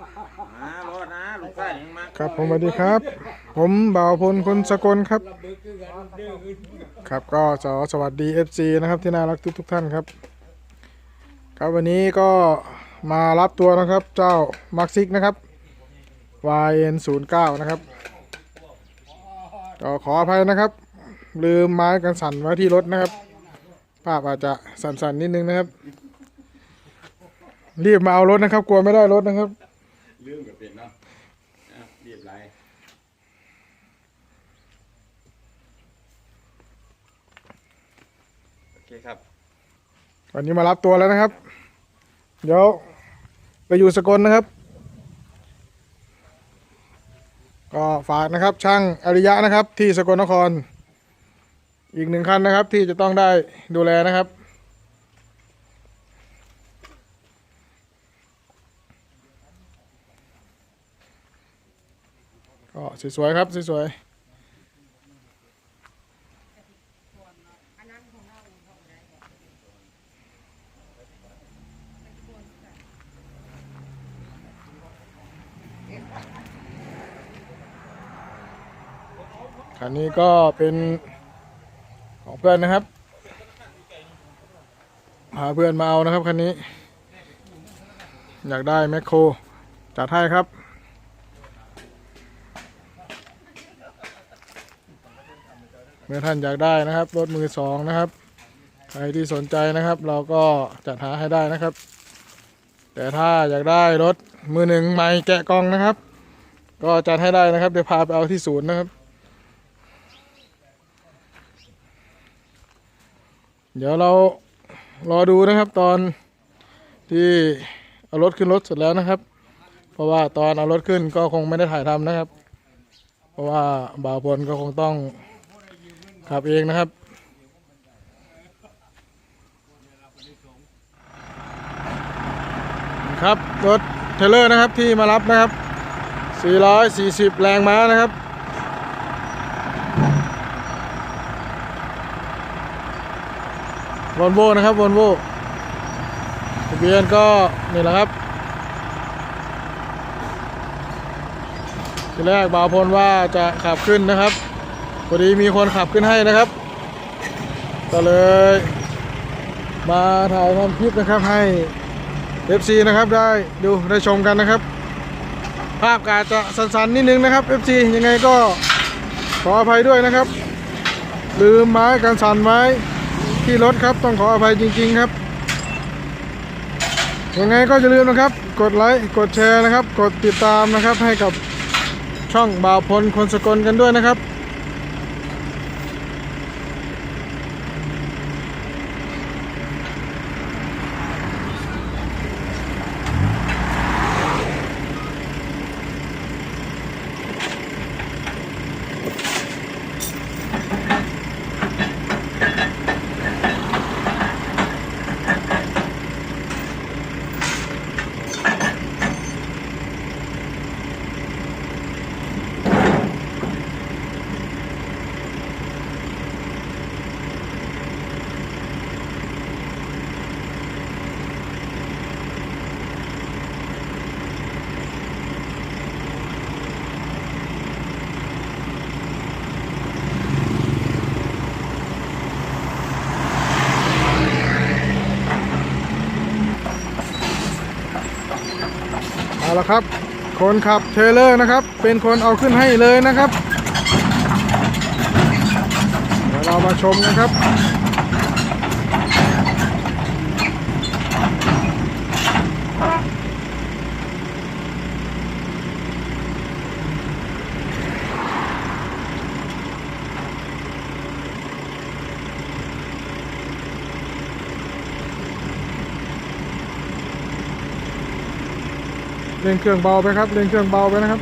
มารอดนะลูกชายยังมาครับผมสวัสดีครับ ผมบ่าวพลคนสกลครับ ครับก็สอสวัสดี FC นะครับที่น่ารักทุกทุกท่านครับ ครับวันนี้ก็มารับตัวนะครับเจ้ามาร์คซิกนะครับ YN 0 9 นะครับก็ขออภัยนะครับ ลืมไม้กันสั่นไว้ที่รถนะครับ ภาพอาจจะสั่นๆนิดนึงนะครับ รีบมาเอารถนะครับ กลัวไม่ได้รถนะครับ ลืมกับเป็นเนาะอะเรียบร้อยโอเคครับ วันนี้มารับตัวแล้วนะครับ เดี๋ยวไปอยู่สกลนะครับ ก็ฝากนะครับช่างอริยะนะครับที่สกลนคร อีกหนึ่งคันนะครับที่จะต้องได้ดูแลนะครับ ก็สวยๆครับสวยๆคันนี้ก็เป็นของเพื่อนนะครับพาเพื่อนมาเอานะครับคันนี้ อยากได้แมคโครจัดให้ครับ มื่อท่านอยากได้นะครับรถมือสองนะครับ ใครที่สนใจนะครับ เราก็จัดหาให้ได้นะครับ แต่ถ้าอยากได้รถมือหนึ่งใหม่แกะกล่องนะครับ ก็จัดให้ได้นะครับเดี๋ยวพาไปเอาที่ศูนย์นะครับ เดี๋ยวเรารอดูนะครับตอนที่เอารถขึ้นรถเสร็จแล้วนะครับ เพราะว่าตอนเอารถขึ้นก็คงไม่ได้ถ่ายทำนะครับ เพราะว่าบ่าวพลก็คงต้อง ขับเองนะครับครับรถเทเลอร์นะครับที่มารับนะครับ 440 แรงม้านะครับวอลโวนะครับวอลโวทะเบียนก็นี่แหละครับทีแรกบ่าวพลว่าจะขับขึ้นนะครับ พอดีมีคนขับขึ้นให้นะครับ ก็เลย มาถ่ายทำคลิปนะครับให้ FC นะครับได้ดูได้ชมกันนะครับ ภาพกอาจจะสั้นๆนิดนึงนะครับ FC ยังไงก็ขออภัยด้วยนะครับ ลืมไม้กันสั่นไม้ที่รถครับต้องขออภัยจริง ๆครับ ยังไงก็อย่าลืมนะครับ กดไลค์กดแชร์นะครับ กดติดตามนะครับให้กับช่องบ่าวพลคนสกลกันด้วยนะครับ เอาละครับ คนขับเทรลเลอร์นะครับ เป็นคนเอาขึ้นให้เลยนะครับ เดี๋ยวเรามาชมนะครับ เร่งเครื่องเบาไปครับเร่งเครื่องเบาไปนะครับ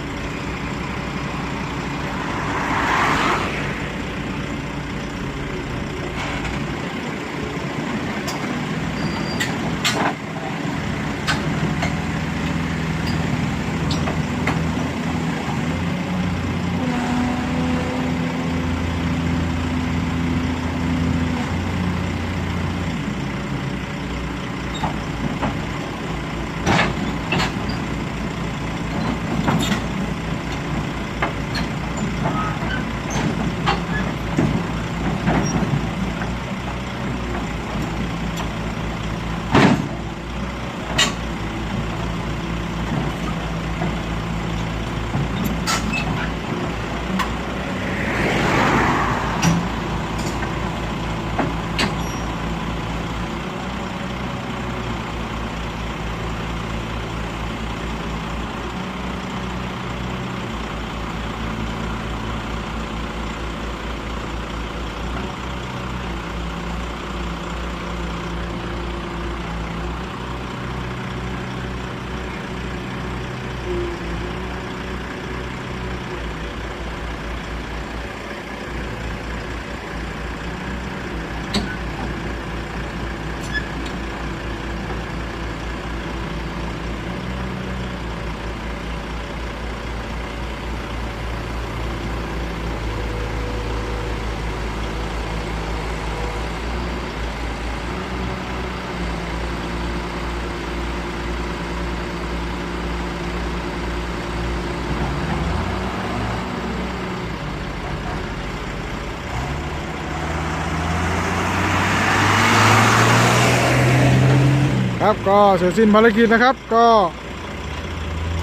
ครับก็เสร็จสิ้นภารกิจนะครับ ก็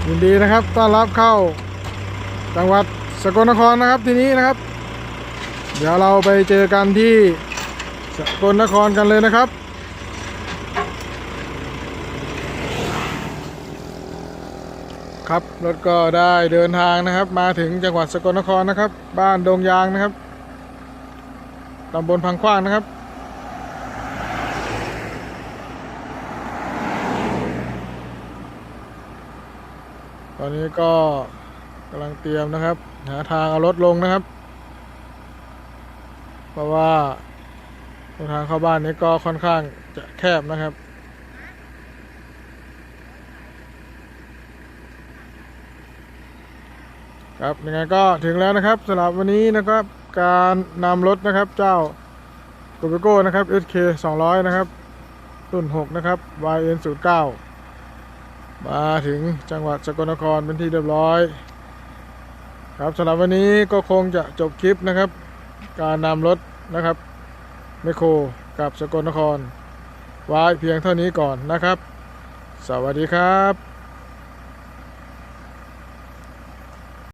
ยินดีนะครับต้อนรับเข้าจังหวัดสกลนครนะครับทีนี้นะครับ เดี๋ยวเราไปเจอกันที่สกลนครกันเลยนะครับครับรถก็ได้เดินทางนะครับ มาถึงจังหวัดสกลนครนะครับ บ้านดงยางนะครับตำบลพังขว้างนะครับ อนนี้ก็กำลังเตรียมนะครับ หาทางเอารถลงนะครับ เพราะว่าทางเข้าบ้านนี้ก็ค่อนข้างจะแคบนะครับครับยังไงก็ถึงแล้วนะครับสำหรับวันนี้นะครับการนำรถนะครับเจ้าโกเบโก้นะครับ SK 200 นะครับรุ่น 6 นะครับ YN 09 มาถึงจังหวัดสกลนครเป็นที่เรียบร้อย ครับสำหรับวันนี้ก็คงจะจบคลิปนะครับ การนำรถนะครับไมโครกับสกลนคร ไว้เพียงเท่านี้ก่อนนะครับ สวัสดีครับ